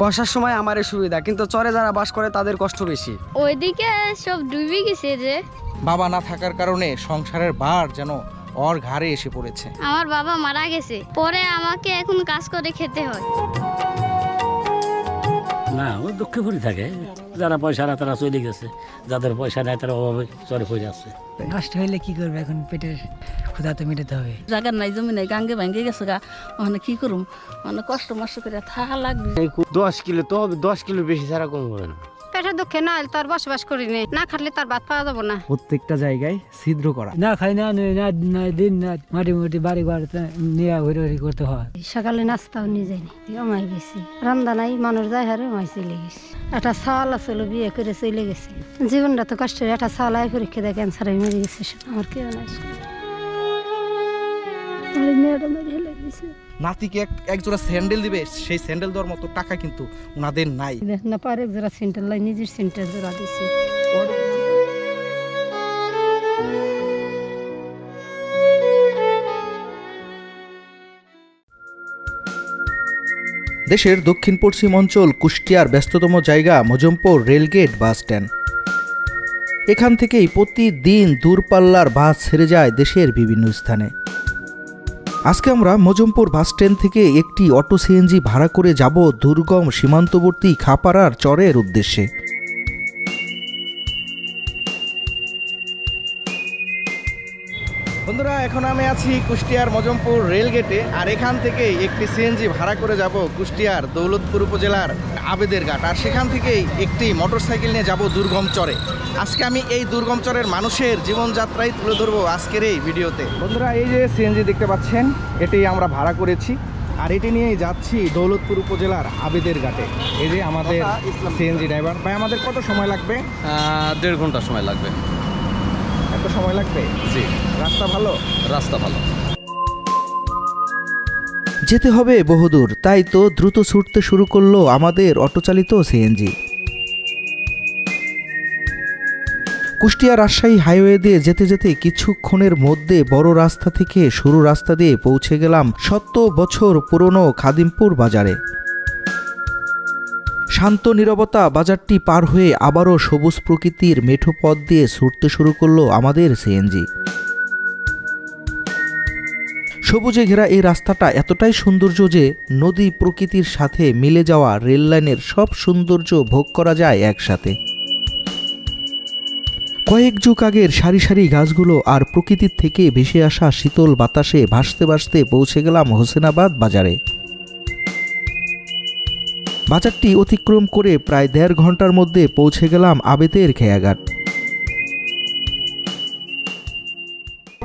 বর্ষার সময় আমারই সুবিধা কিন্তু চরে যারা বাস করে তাদের কষ্ট বেশি। ওইদিকে সব ডুবে গেছে যে। বাবা না থাকার কারণে সংসারের ভার যেন ওর ঘাড়ে এসে পড়েছে। আমার বাবা মারা গেছে পরে আমাকে এখন কাজ করে খেতে হয়। না ও দুঃখে পড়ে থাকে। যারা পয়সা না তারা চলে গেছে। যাদের পয়সা নেই তারা অভাবে চলে পড়ে আছে। নষ্ট হইলে কি করবে? এখন পেটের ক্ষুধা তো মেটাতে হবে। জায়গার নাই জমি নাই গাঙ্গে ভাঙ্গে গেছে গা। ওখানে কি করুম? মানে কষ্ট মষ্ট করে থাকা লাগবে। দশ কিলো তো হবে দশ কিলো বেশি ছাড়া কম হবে না। পেটের দুঃখে না হলে তার বসবাস করি নে। না খাটলে তার ভাত পাওয়া যাব না। প্রত্যেকটা জায়গায় ছিদ্র করা। না খাই না নে, না না দিন না মাটি মুটি বাড়ি বাড়িতে নিয়ে ঘুরে ঘুরি করতে হয়। সকালে নাস্তাও নিয়ে যায়নি আমায় গেছি। রান্না নাই মানুষ যায় হারে আমায় চলে গেছি। একটা সাল আসলে বিয়ে করে চলে গেছে। জীবনটা তো কষ্টের একটা সাল আয় পরীক্ষা দেয় ক্যান্সার হয়ে মরে গেছে আমার কেউ নাই আমার মেয়েটা মেরে হেলে গেছে। নাতিকে এক এক জোড়া স্যান্ডেল দিবে সেই স্যান্ডেল দেওয়ার মতো টাকা কিন্তু ওনাদের নাই। না পারে যারা সেন্টার লাই নিজের সেন্টার জোড়া দিছে। দেশের দক্ষিণ পশ্চিম অঞ্চল কুষ্টিয়ার ব্যস্ততম জায়গা মজমপুর রেলগেট বাস স্ট্যান্ড এখান থেকেই প্রতিদিন দূরপাল্লার বাস ছেড়ে যায় দেশের বিভিন্ন স্থানে। আজকে আমরা মজমপুর বাস স্ট্যান্ড থেকে একটি অটো সিএনজি ভাড়া করে যাব দুর্গম সীমান্তবর্তী খাপাড়ার চরের উদ্দেশ্যে। বন্ধুরা এখন আমি আছি কুষ্টিয়ার মজমপুর রেলগেটে আর এখান থেকে একটি সিএনজি ভাড়া করে যাব কুষ্টিয়ার দৌলতপুর উপজেলার আবেদের ঘাট আর সেখান থেকেই একটি মোটরসাইকেল নিয়ে যাব দুর্গম চরে। আজকে আমি এই দুর্গম চরের মানুষের জীবনযাত্রাই তুলে ধরবো আজকের এই ভিডিওতে। বন্ধুরা এই যে সিএনজি দেখতে পাচ্ছেন এটি আমরা ভাড়া করেছি আর এটি নিয়েই যাচ্ছি দৌলতপুর উপজেলার আবেদের ঘাটে। এই যে আমাদের সিএনজি ড্রাইভার ভাই আমাদের কত সময় লাগবে? দেড় ঘণ্টা সময় লাগবে। এত সময় লাগবে? জি। রাস্তা ভালো? রাস্তা ভালো। যেতে হবে বহুদূর তাই তো দ্রুত ছুটতে শুরু করল আমাদের অটোচালিত সিএনজি কুষ্টিয়া রাজশাহী হাইওয়ে দিয়ে যেতে যেতে কিছুক্ষণের মধ্যে বড় রাস্তা থেকে সরু রাস্তা দিয়ে পৌঁছে গেলাম শত বছর পুরনো খাদিমপুর বাজারে। শান্ত নীরবতা বাজারটি পার হয়ে আবারও সবুজ প্রকৃতির মেঠো পথ দিয়ে ছুটতে শুরু করল আমাদের সিএনজি সবুজে ঘেরা এই রাস্তাটা এতটাই সৌন্দর্য যে নদী প্রকৃতির সাথে মিলে যাওয়া রেল লাইনের সব সৌন্দর্য ভোগ করা যায় একসাথে। কয়েক যুগ আগের সারি সারি গাছগুলো আর প্রকৃতির থেকে ভেসে আসা শীতল বাতাসে ভাসতে ভাসতে পৌঁছে গেলাম হোসেনাবাদ বাজারে। বাজারটি অতিক্রম করে প্রায় দেড় ঘণ্টার মধ্যে পৌঁছে গেলাম আবেদের খেয়াঘাট।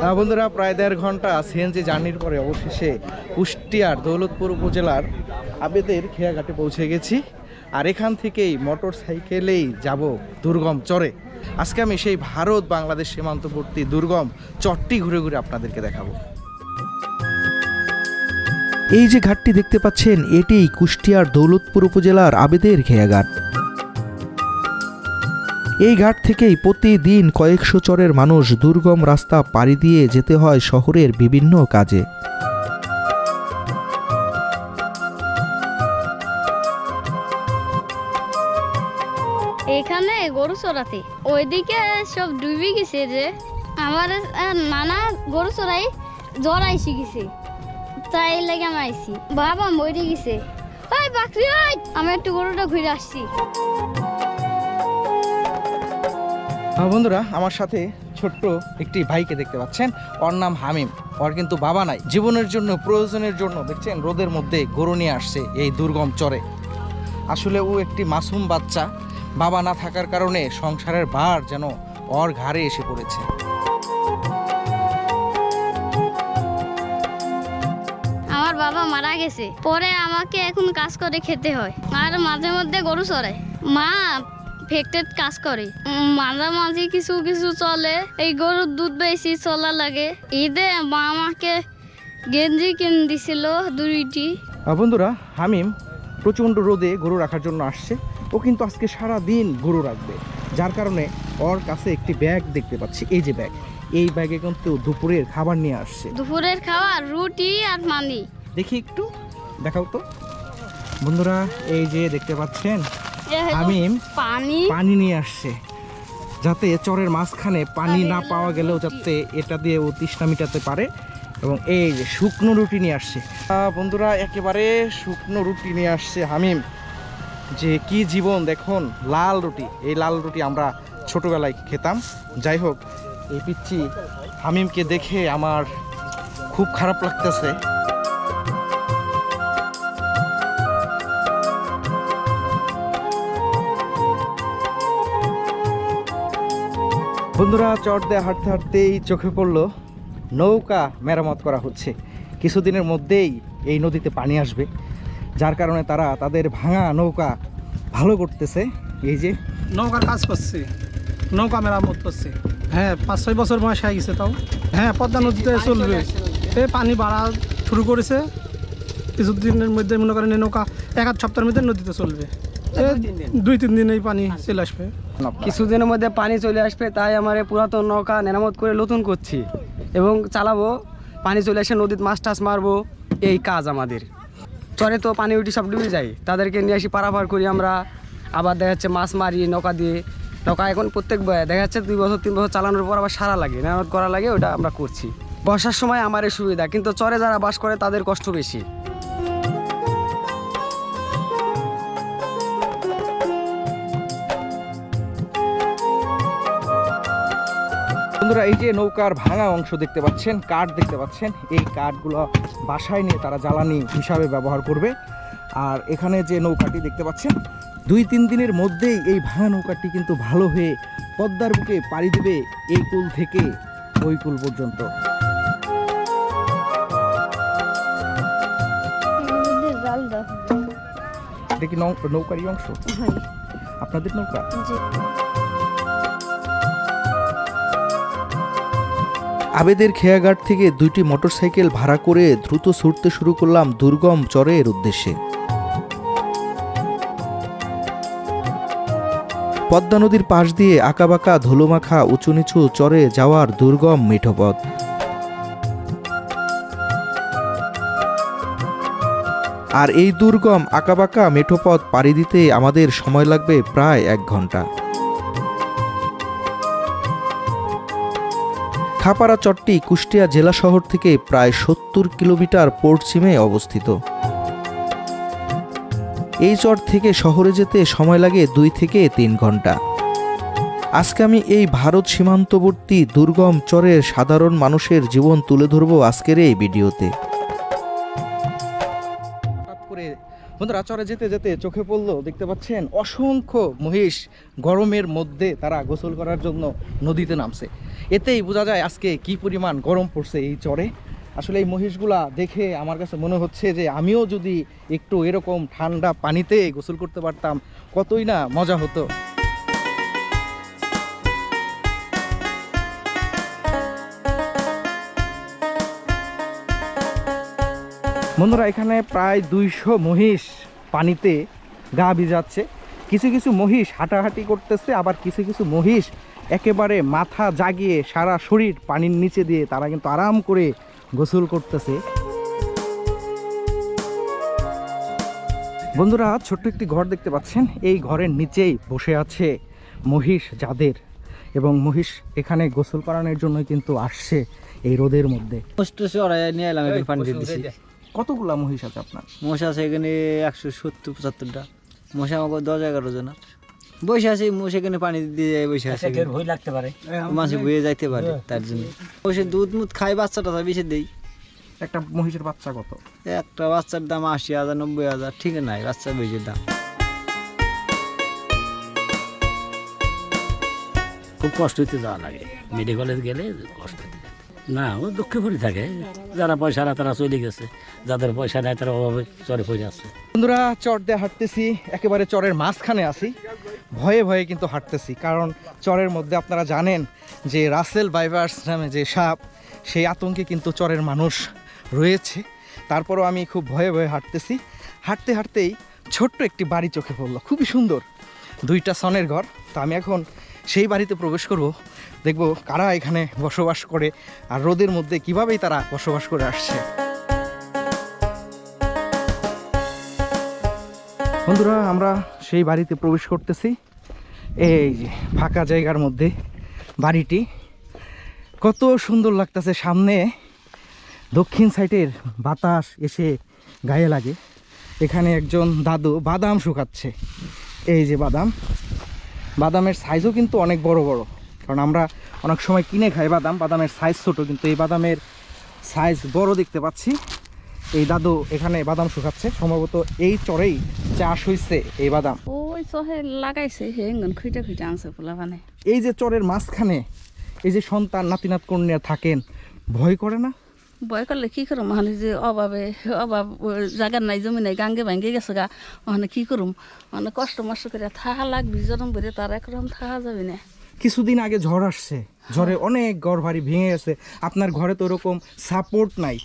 হ্যাঁ বন্ধুরা, প্রায় দেড় ঘণ্টা সিএনজি জার্নির পরে অবশেষে কুষ্টিয়ার দৌলতপুর উপজেলার আবেদের খেয়াঘাটে পৌঁছে গেছি আর এখান থেকেই মোটর সাইকেলেই যাব দুর্গম চরে। আজকে আমি সেই ভারত বাংলাদেশ সীমান্তবর্তী দুর্গম চরটি ঘুরে ঘুরে আপনাদেরকে দেখাবো। এই যে ঘাটটি দেখতে পাচ্ছেন এটি কুষ্টিয়ার দৌলতপুর উপজেলার আবেদের খেয়াঘাট। এই ঘাট থেকেই প্রতিদিন কয়েকশো চরের মানুষ দুর্গম রাস্তা পাড়ি দিয়ে যেতে হয় শহরের বিভিন্ন কাজে। এখানে গরু চড়াতে। ওইদিকে সব ডুবে গেছে যে, আমার নানা গরু চড়াই জ্বর আইসি গেছে। তাই লাগে আমি বাবা মরে গেছে। ওই বাকরি ওই আমি একটু গরুটা ঘুরে আসছি। বন্ধুরা, আমার সাথে ছোট্ট একটি ভাইকে দেখতে পাচ্ছেন। ওর নাম হামিম। ওর কিন্তু বাবা নাই। জীবনের জন্য, প্রয়োজনের জন্য, দেখছেন, রোদের মধ্যে গরু নিয়ে আসছে এই দুর্গম চরে। আসলে ও একটি মাসুম বাচ্চা। বাবা না থাকার কারণে সংসারের ভার যেন ওর ঘাড়ে এসে পড়েছে। বাবা মারা গেছে। পরে আমাকে এখন কাজ করে খেতে হয়। আর মাঝে মধ্যে গরু চড়ে। মা ফ্যাক্টরিত কাজ করে। উম, মাঝে মাঝে কিছু কিছু চলে। এই গরুর দুধ বেশি চলা লাগে। ঈদে মা আমাকে গেঞ্জি কিনে দিছিল দুইটি। বন্ধুরা হামিম প্রচণ্ড রোদে গরু রাখার জন্য আসছে। ও কিন্তু আজকে সারা দিন গরু রাখবে। যার কারণে ওর কাছে একটি ব্যাগ দেখতে পাচ্ছি। এই যে ব্যাগ। এই ব্যাগে কিন্তু দুপুরের খাবার নিয়ে আসছে। দুপুরের খাবার রুটি আর পানি দেখি একটু দেখাও তো। বন্ধুরা এই যে দেখতে পাচ্ছেন হামিম পানি। পানি নিয়ে আসছে যাতে চরের মাঝখানে পানি না পাওয়া গেলেও যাতে এটা দিয়ে ও তৃষ্ণা মিটাতে পারে। এবং এই যে শুকনো রুটি নিয়ে আসছে। বন্ধুরা একেবারে শুকনো রুটি নিয়ে আসছে হামিম। যে কি জীবন দেখুন লাল রুটি। এই লাল রুটি আমরা ছোটবেলায় খেতাম। যাই হোক এই পিচ্ছি হামিমকে দেখে আমার খুব খারাপ লাগতেছে। বন্ধুরা চট দিয়ে হাঁটতে হাঁটতেই চোখে পড়ল নৌকা মেরামত করা হচ্ছে। কিছুদিনের মধ্যেই এই নদীতে পানি আসবে যার কারণে তারা তাদের ভাঙা নৌকা ভালো করতেছে। এই যে নৌকার কাজ করছে নৌকা মেরামত করছে। হ্যাঁ পাঁচ ছয় বছর বয়স হয়ে গেছে তাও। হ্যাঁ পদ্মা নদীতে চলবে। এই পানি বাড়া শুরু করেছে। কিছুদিনের মধ্যে মনে করেন এই নৌকা এক আধ সপ্তাহের মধ্যে নদীতে চলবে। দুই তিন দিন। এই পানি চলে আসবে। কিছুদিনের মধ্যে পানি চলে আসবে তাই আমার পুরাতন নৌকা মেরামত করে নতুন করছি এবং চালাবো। পানি চলে এসে নদীতে মাছ টাছ মারবো এই কাজ আমাদের। চরে তো পানি উঠি সব ডুবে যায় তাদেরকে নিয়ে আসি পারাপার করি আমরা। আবার দেখা যাচ্ছে মাছ মারি নৌকা দিয়ে। নৌকা এখন প্রত্যেক দেখা যাচ্ছে দুই বছর তিন বছর চালানোর পর আবার সারা লাগে মেরামত করা লাগে ওটা আমরা করছি। বর্ষার সময় আমার সুবিধা কিন্তু চরে যারা বাস করে তাদের কষ্ট বেশি। বন্ধুরা এই যে নৌকার ভাঙা অংশ দেখতে পাচ্ছেন কাঠ দেখতে পাচ্ছেন এই কাঠগুলো বাসায় নিয়ে তারা জ্বালানি হিসাবে ব্যবহার করবে। আর এখানে যে নৌকাটি দেখতে পাচ্ছেন দুই তিন দিনের মধ্যেই এই ভাঙা নৌকাটি কিন্তু ভালো হয়ে পদ্মার বুকে পাড়ি দেবে এই কুল থেকে ওই কুল পর্যন্ত। এটা কি নৌকারই অংশ? আপনাদের নৌকা? আবেদের খেয়াঘাট থেকে দুইটি মোটরসাইকেল ভাড়া করে দ্রুত ছুটতে শুরু করলাম দুর্গম চরের উদ্দেশ্যে। পদ্মা নদীর পাশ দিয়ে আঁকাবাঁকা, ধুলোমাখা উঁচু নিচু চরে যাওয়ার দুর্গম মিঠো পথ আর এই দুর্গম, আঁকাবাঁকা মেঠো পথ পাড়ি দিতে আমাদের সময় লাগবে প্রায় এক ঘণ্টা। খাপাড়া চরটি কুষ্টিয়া জেলা শহর থেকে প্রায় সত্তর কিলোমিটার পশ্চিমে অবস্থিত। এই চর থেকে শহরে যেতে সময় লাগে দুই থেকে তিন ঘণ্টা। আজকে আমি এই ভারত সীমান্তবর্তী দুর্গম চরের সাধারণ মানুষের জীবন তুলে ধরব আজকের এই ভিডিওতে। করে বন্ধুরা চরে যেতে যেতে চোখে পড়ল, দেখতে পাচ্ছেন অসংখ্য মহিষ গরমের মধ্যে তারা গোসল করার জন্য নদীতে নামছে। এতেই বোঝা যায় আজকে কি পরিমাণ গরম পড়ছে এই চরে আসলে এই মহিষগুলা দেখে আমার কাছে মনে হচ্ছে যে আমিও যদি একটু এরকম ঠান্ডা পানিতে গোসল করতে পারতাম, কতই না মজা হতো। বন্ধুরা, এখানে প্রায় দুইশো মহিষ পানিতে গা ভিজাচ্ছে। কিছু কিছু মহিষ হাঁটাহাঁটি করতেছে, আবার কিছু কিছু মহিষ একেবারে মাথা জাগিয়ে সারা শরীর পানির নিচে দিয়ে তারা কিন্তু আরাম করে গোসল করতেছে। বন্ধুরা ছোট্ট একটি ঘর দেখতে পাচ্ছেন। এই ঘরের নিচেই বসে আছে মহিষ যাদের এবং মহিষ এখানে গোসল করানোর জন্য কিন্তু আসছে এই রোদের মধ্যে। নিয়ে এলাম এখন পানি দিচ্ছি কতগুলা মহিষ আছে আপনার? মশা আছে এখানে একশো সত্তর পঁচাত্তরটা। মশা আমাকে দশ এগারো জন বসে আছে মোষ এখানে পানি দিয়ে বসে আছে। ভয় লাগতে পারে। মাছে বয়ে যাইতে পারে তার জন্য। বসে দুধ মুধ খাই বাচ্চাটা বেশি দেই। একটা মহিষের বাচ্চা কত? একটা বাচ্চার দাম আশি হাজার নব্বই হাজার ঠিক নাই বাচ্চার বেশি দাম। খুব কষ্ট হইতে যাওয়া লাগে। মেডিকেলে গেলে কষ্ট হইতে না ও দুঃখে পড়ে থাকে। যারা পয়সা না তারা চলে গেছে। যাদের পয়সা নেই তারা অভাবে চরে পড়ে আছে। বন্ধুরা চর দিয়ে হাঁটতেছি। একেবারে চরের মাঝখানে আছি। ভয়ে ভয়ে কিন্তু হাঁটতেছি। কারণ চরের মধ্যে আপনারা জানেন যে রাসেল বাইভার্স নামে যে সাপ, সেই আতঙ্কে কিন্তু চরের মানুষ রয়েছে। তারপরও আমি খুব ভয়ে ভয়ে হাঁটতেছি। হাঁটতে হাঁটতেই ছোট্ট একটি বাড়ি চোখে পড়ল। খুবই সুন্দর। দুইটা সনের ঘর। তো আমি এখন সেই বাড়িতে প্রবেশ করব। দেখব কারা এখানে বসবাস করে আর রোদের মধ্যে কিভাবেই তারা বসবাস করে আসছে। বন্ধুরা, আমরা সেই বাড়িতে প্রবেশ করতেছি। এই যে ফাঁকা জায়গার মধ্যে বাড়িটি। কত সুন্দর লাগতেছে সামনে। দক্ষিণ সাইডের বাতাস এসে গায়ে লাগে। এখানে একজন দাদু বাদাম শুকাচ্ছে। এই যে বাদাম। বাদামের সাইজও কিন্তু অনেক বড় বড়। কারণ আমরা অনেক সময় কিনে খাই বাদাম। বাদামের সাইজ ছোট, কিন্তু এই বাদামের সাইজ বড় দেখতে পাচ্ছি। এই দাদু এখানে বাদাম শুকাচ্ছে। সম্ভবত এই চরেই চাষ হয়েছে এই বাদাম। ওই চহে লাগাইছে হে ইঙ্গন খুঁটে খুঁটে আনছে পোলা মানে এই যে চরের মাঝখানে এই যে সন্তান নাতিনাত কন্যা থাকেন ভয় করে না? ভয় করলে কি করুম? মানে যে অভাবে অভাব জায়গার নাই জমি নাই গাঙ্গে ভাঙ্গে গেছে গা। মানে কি করুম? মানে কষ্ট মষ্ট করে থাকা লাগবি জরম করে তার একরকম থাহা যাবে না। কিছুদিন আগে ঝড় আসছে। ঝড়ে অনেক ঘর বাড়ি ভেঙে গেছে। আপনার ঘরে তো ওরকম সাপোর্ট নাই।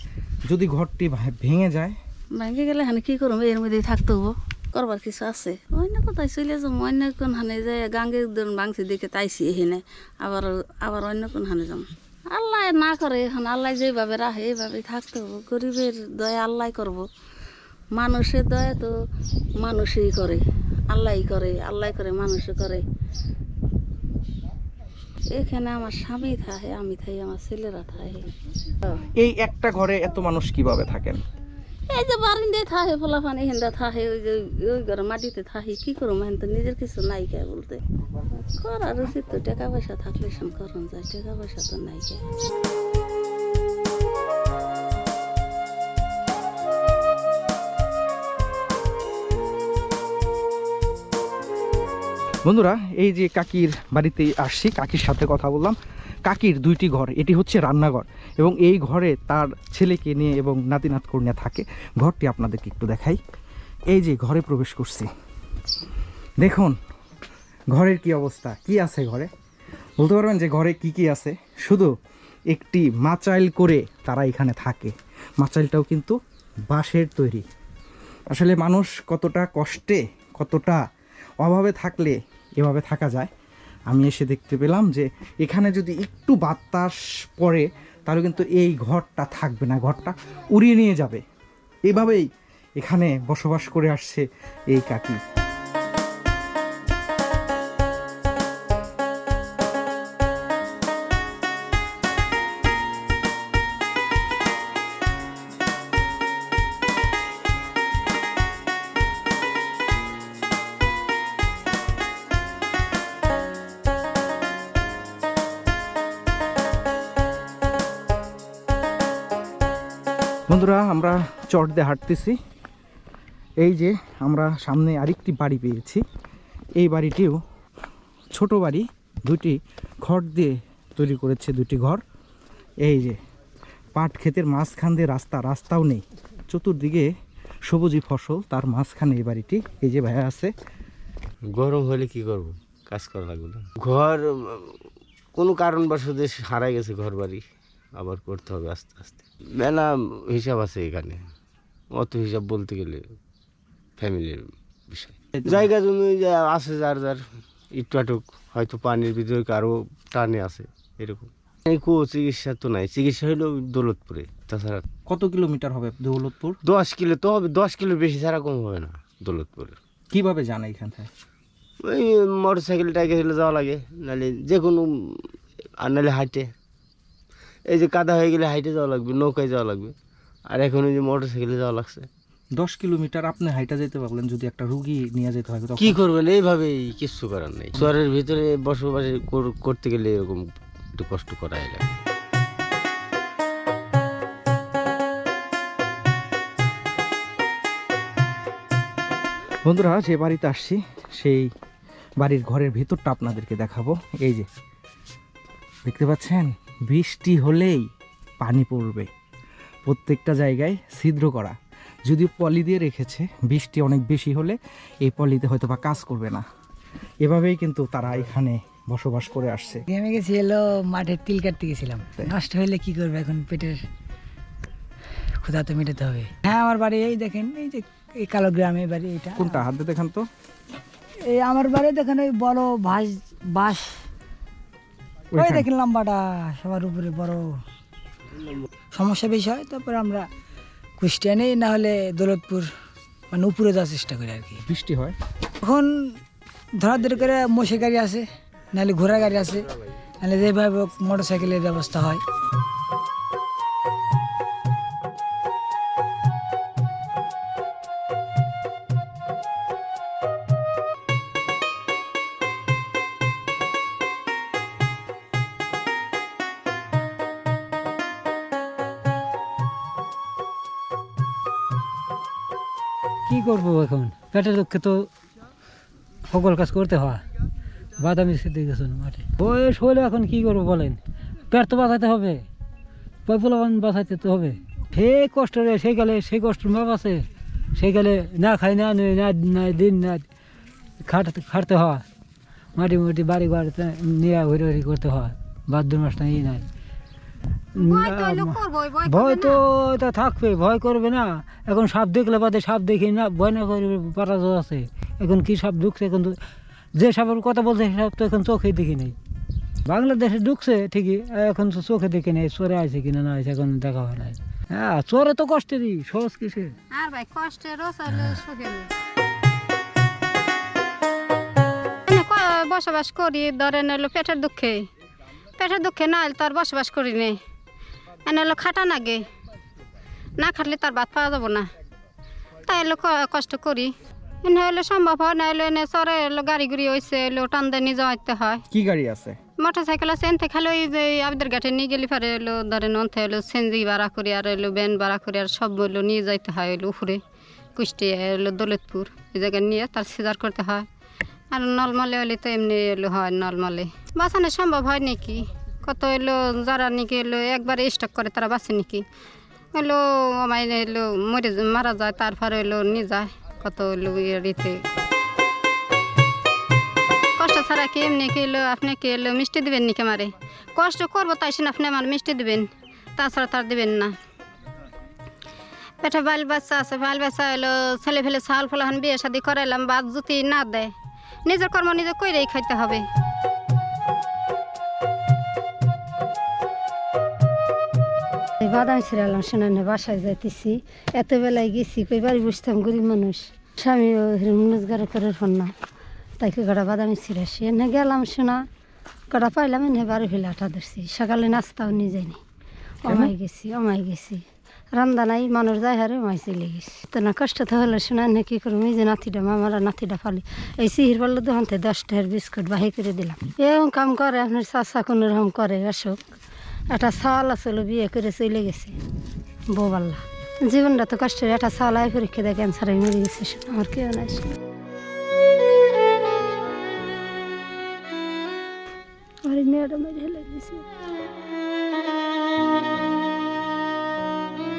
যদি ঘরটি ভেঙে যায়? ভেঙে গেলে হানে কি করব? এর মধ্যেই থাকতে হব। করবার কিছু আছে। অন্য কোথায় চলে যাম অন্য কোন হানে যায় গাঙ্গে বাংছি দেখে তাইছি এখানে। আবার আবার অন্য কোন হানে যাম আল্লাহ না করে এখন। আল্লাহ যেভাবে রাখে এইভাবে থাকতে হব। গরিবের দয়া আল্লাহ করব। মানুষের দয়া তো মানুষই করে। আল্লাহই করে। আল্লাহ করে মানুষে করে। এখানে আমার স্বামী থাকে আমি থাকি আমার ছেলেরা থাকে। এই একটা ঘরে এত মানুষ কীভাবে থাকেন? এই যে বারিন্দে থাকে ফলাফান ফানি হেন্দা থাকে ওই যে ওই ঘরে মাটিতে থাকে কি করব? হেন তো নিজের কিছু নাই কে বলতে। করার উচিত তো টাকা পয়সা থাকলে সব করন যায় টাকা পয়সা তো নাই কে। বন্ধুরা, এই যে কাকির বাড়িতে আসছি, কাকির সাথে কথা বললাম। কাকির দুইটি ঘর, এটি হচ্ছে রান্নাঘর এবং এই ঘরে তার ছেলেকে নিয়ে এবং নাতিনাত কন্যা থাকে। ঘরটি আপনাদেরকে একটু দেখাই। এই যে ঘরে প্রবেশ করছি। দেখুন, ঘরের কি অবস্থা, কি আছে ঘরে? বলতে পারবেন যে ঘরে কি কি আছে? শুধু একটি মাচাইল করে তারা এখানে থাকে। মাচাইলটাও কিন্তু বাঁশের তৈরি। আসলে মানুষ কতটা কষ্টে, কতটা অভাবে থাকলে এভাবে থাকা যায়। আমি এসে দেখতে পেলাম যে এখানে যদি একটু বাতাস পড়ে, তাহলে কিন্তু এই ঘরটা থাকবে না। ঘরটা উড়িয়ে নিয়ে যাবে। এভাবেই এখানে বসবাস করে আসছে এই কাকি। বন্ধুরা, আমরা চট দিয়ে হাঁটতেছি। এই যে আমরা সামনে আরেকটি বাড়ি পেয়েছি। এই বাড়িটিও ছোট বাড়ি, দুটি ঘর দিয়ে তৈরি করেছে দুটি ঘর। এই যে পাট ক্ষেতের মাঝখান দিয়ে রাস্তা, রাস্তাও নেই। চতুর্দিকে সবুজি ফসল, তার মাঝখানে এই বাড়িটি। এই যে ভাইয়া আছে। গরম হলে কি করব? কাজ করা লাগবে ঘর, কোনো কারণবশত হারাই গেছে ঘর বাড়ি আবার করতে হবে আস্তে আস্তে। মেলা হিসাব আছে এখানে। অত হিসাব বলতে গেলে ফ্যামিলির বিষয়। জায়গা জমি যা আছে যার যার একটু আটুক হয়তো পানির ভিতরে কারও টানে আছে এরকম। এই কো চিকিৎসা তো নাই। চিকিৎসা হলো দৌলতপুরে। তাছাড়া কত কিলোমিটার হবে দৌলতপুর? দশ কিলো তো হবে দশ কিলো বেশি ছাড়া কম হবে না দৌলতপুরে। কীভাবে জানা এখান থেকে? ওই মোটর সাইকেলটাকে হলে যাওয়া লাগে। নাহলে যে কোনো আর নাহলে হাইটে এই যে কাদা হয়ে গেলে হাইটে যাওয়া লাগবে নৌকায় যাওয়া লাগবে। আর এখন ওই যে মোটর সাইকেলে যাওয়া লাগছে। দশ কিলোমিটার আপনি হাইটা যেতে পারলেন যদি একটা রুগী নিয়ে যেতে হয় কি করবেন? এইভাবেই কিচ্ছু করার নেই। শহরের ভিতরে বসবাস কর- করতে গেলে এরকম একটু কষ্ট করাই লাগে। বন্ধুরা যে বাড়িতে আসছি সেই বাড়ির ঘরের ভেতরটা আপনাদেরকে দেখাবো। এই যে দেখতে পাচ্ছেন? বৃষ্টি হলেই পানি পড়বে। প্রত্যেকটা জায়গায় ছিদ্র করা। যদিও পলি দিয়ে রেখেছে বৃষ্টি অনেক বেশি হলে এই পলিতে হয়তো বা কাজ করবে না। এভাবেই কিন্তু তারা এখানে বসবাস করে আসছে। আমি গেছি এলো মাঠের তিল কাটতে গেছিলাম। নষ্ট হইলে কি করবে এখন পেটের ক্ষুধা তো মেটাতে হবে। হ্যাঁ আমার বাড়ি এই দেখেন এই যে এই কালো গ্রামে বাড়ি এটা। কোনটা? হাত দেখান তো। এই আমার বাড়ি দেখেন ওই বড় ভাস বাস ওই দেখেন লম্বাটা সবার উপরে বড়। সমস্যা বেশি হয় তারপরে আমরা কুষ্টিয়া নেই না হলে দৌলতপুর মানে উপরে যাওয়ার চেষ্টা করি আর কি। বৃষ্টি হয়? এখন ধরাধরি করে মোষে গাড়ি আছে নাহলে ঘোড়া গাড়ি আছে নাহলে যেভাবে মোটর সাইকেলের ব্যবস্থা হয়। কি করব এখন? পেটের দুঃখে তো সকল কাজ করতে হয়। বাদামি সিদ্ধি গেছেন মাঠে। বয়স হলে এখন কি করব বলেন? পেট তো বাঁচাতে হবে। পয়পুলাবান বাঁচাইতে তো হবে। সেই কষ্ট রে সেই গেলে সেই কষ্ট মাপ আছে। সেই গেলে না খাই না নুই, না না দিন না খাট খাটতে হয়। মাটি মুটি বাড়ি বাড়িতে নিয়ে হরি হরি করতে হয়। বাদ্যুর মাস নাই নাই। ভয় তো এটা থাকবে ভয় করবে না। এখন সাপ দেখলে বাদে সাপ দেখি না ভয় না করবে পারা আছে। এখন কি সাপ ঢুকছে এখন তো যে সাপের কথা বলছে সে সাপ তো এখন চোখে দেখি নেই। বাংলাদেশে ঢুকছে ঠিকই এখন তো চোখে দেখি নেই চোরে আছে কিনা না আছে এখন দেখা হয় নাই। হ্যাঁ চোরে তো কষ্টেরই সহজ কিসে? আর ভাই কষ্টের বসবাস করি ধরেন হলো পেটের দুঃখে। পেটের দুঃখে না তার বসবাস করি নে। এনে হলো খাটা নাগে। না খাটলে তার ভাত পাওয়া যাব না। তাই হলো কষ্ট করি। এনে হলে সম্ভব হয় না হলে এনে চরে হলো গাড়ি গুড়ি হয়েছে হলো টান দিয়ে নিয়ে যাইতে হয়। কি গাড়ি আছে? মোটর সাইকেল আছে এনতে খালি ওই যে আবদের ঘাটে নিয়ে গেলে পারে এলো ধরেন অন্তে হলো সেনজি ভাড়া করি আর এলো ব্যান ভাড়া করি আর সব হলো নিয়ে যাইতে হয় এলো উপরে কুষ্টিয়া এলো দৌলতপুর। এই জায়গায় নিয়ে তার সিজার করতে হয়। আর নলমালে হলে তো এমনি এলো হয় নলমালে। বাঁচানো সম্ভব হয় নাকি? কত এলো যারা নাকি এলো একবারে স্টক করে, তারা বাঁচে নাকি? এলো আমায় এলো মরে মারা যায়, তারপরে এলো নিয়ে যায়, কত এলো ইয়েতে। কষ্ট ছাড়া কি এমনি কি এলো আপনি কি এলো মিষ্টি দিবেন নাকি আমারে? কষ্ট করব তাই শুনে আপনি আমার মিষ্টি দেবেন, তাছাড়া তার দিবেন না। পেটে বাল বাচ্চা আছে, বাল বাচ্চা এলো ছেলে ফেলে ছাল ফলাহান বিয়ে শাদি করাইলাম বাদ যদি না দেয়, নিজের কর্ম নিজে কইরেই খাইতে হবে। বাদাম ছিড়ালাম শোনানে বাসায় যাইতেছি। এত বেলায় গেছি কই বাড়ি বসতাম গরিব মানুষ। স্বামী রোজগার করে ফোন না তাই কই কটা বাদামি ছিঁড়াছি এনে গেলাম শোনা কটা পাইলাম এনে বাড়ি ফেলে আটা ধরছি। সকালে নাস্তাও নিয়ে যায়নি অমাই গেছি অমাই গেছি। রান্দা নাই মানুষ যায় হারে মাই চলে গেছি। তো না কষ্ট তো হলো শোনা নে কি করব? এই যে নাতিটা মামারা নাতিটা ফালি। এই সিহির পারলে দোকান থেকে দশ টাকার বিস্কুট বাহি করে দিলাম। এরকম কাম করে আপনার চাষা কোনো রকম করে অসুখ একটা সাল আসলে বিয়ে করে চলে গেছে বৌবাল্লা জীবনটা তো কষ্টের একটা সাল আয় পরীক্ষা দেয় ক্যান্সারে মরে গেছে আমার কেউ নাই।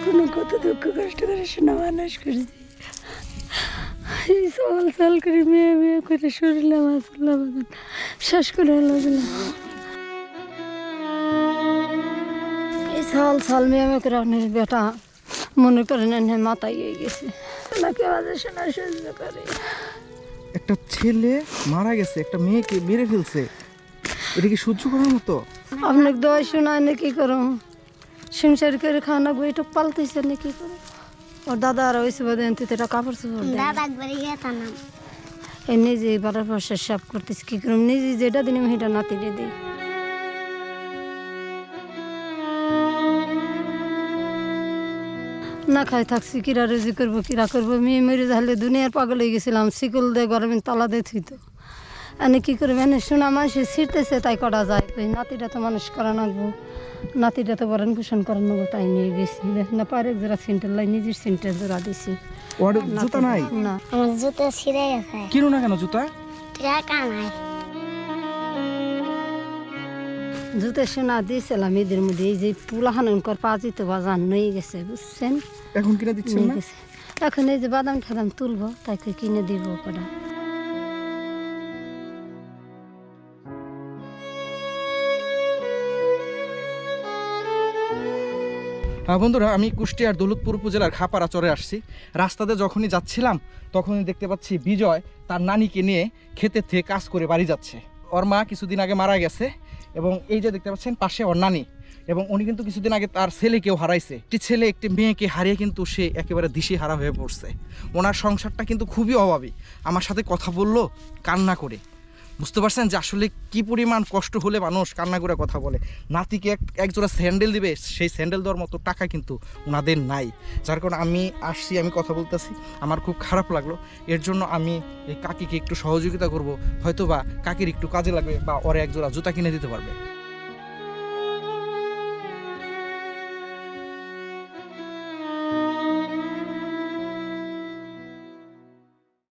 কোনো কত দুঃখ কষ্ট করে মেয়ে মেয়ে করে শেষ করে লাগলাম সাল সাল মেয়ে মেয়ে করে আপনার বেটা মনে করেন মাথায় গিয়ে গেছে। নাকি আমাদের শোনা সহ্য করে? একটা ছেলে মারা গেছে একটা মেয়েকে মেরে ফেলছে। এটা কি সহ্য করার মতো? আপনাকে দোয়া শোনায় না কি করো সংসার করে খাওয়ানো গো একটু পালতেছে না কি করো ওর দাদা আর ওই সুবাদে আনতে এটা কাপড় চোপড় দেয়। এই নিজে বারো বছর সব করতেছি কি করুম? নিজে যেটা দিন সেটা নাতিরে দিই। না খাই থাকছি কিরা রুজি করব কিরা করব। মেয়ে মেরে যাহলে দুনিয়ার পাগল হয়ে গেছিলাম শিকল দিয়ে গরমে তালা দিয়ে থুইতো এনে কি করবে? এনে শোনা মানুষে ছিঁড়তেছে তাই করা যায়। ওই নাতিটা তো মানুষ করা নাগবো নাতিটা তো বরণ পোষণ করা নেব তাই নিয়ে গেছি। দেখ না পারে জোড়া সিন্টার লাই নিজের সিন্টার জোড়া দিছি। জুতা নাই? না। আমার জুতো ছিঁড়ে গেছে কিনো না কেন জুতা? টাকা নাই জুতে সোনা দিয়েছিলাম এদের মধ্যে এই যে পুলাহানন কর পাজি তো বাজান নিয়ে গেছে বুঝছেন? এখন কিনা দিচ্ছেন না? এখন এই যে বাদাম ঠাদাম তুলবো তাই কই কিনে দিব কটা বন্ধুরা আমি কুষ্টিয়ার দৌলতপুর উপজেলার খাপাড়া চরে আসছি। রাস্তাতে যখনই যাচ্ছিলাম তখনই দেখতে পাচ্ছি বিজয় তার নানিকে নিয়ে ক্ষেতের থেকে কাজ করে বাড়ি যাচ্ছে। ওর মা কিছুদিন আগে মারা গেছে। এবং এই যে দেখতে পাচ্ছেন, পাশে ওর নানি এবং উনি কিন্তু কিছুদিন আগে তার ছেলেকেও হারাইছে। একটি ছেলে একটি মেয়েকে হারিয়ে কিন্তু সে একেবারে দিশে হারা হয়ে পড়ছে। ওনার সংসারটা কিন্তু খুবই অভাবী। আমার সাথে কথা বলল, কান্না করে। বুঝতে পারছেন যে আসলে কি পরিমাণ কষ্ট হলে মানুষ কান্না করে কথা বলে? নাতিকে এক একজোড়া স্যান্ডেল দিবে, সেই স্যান্ডেল দেওয়ার মতো টাকা কিন্তু ওনাদের নাই। যার কারণে আমি আসছি, আমি কথা বলতেছি, আমার খুব খারাপ লাগল। এর জন্য আমি এই কাকিকে একটু সহযোগিতা করব হয়তো বা কাকির একটু কাজে লাগবে বা ওরে একজোড়া জুতা কিনে দিতে পারবে।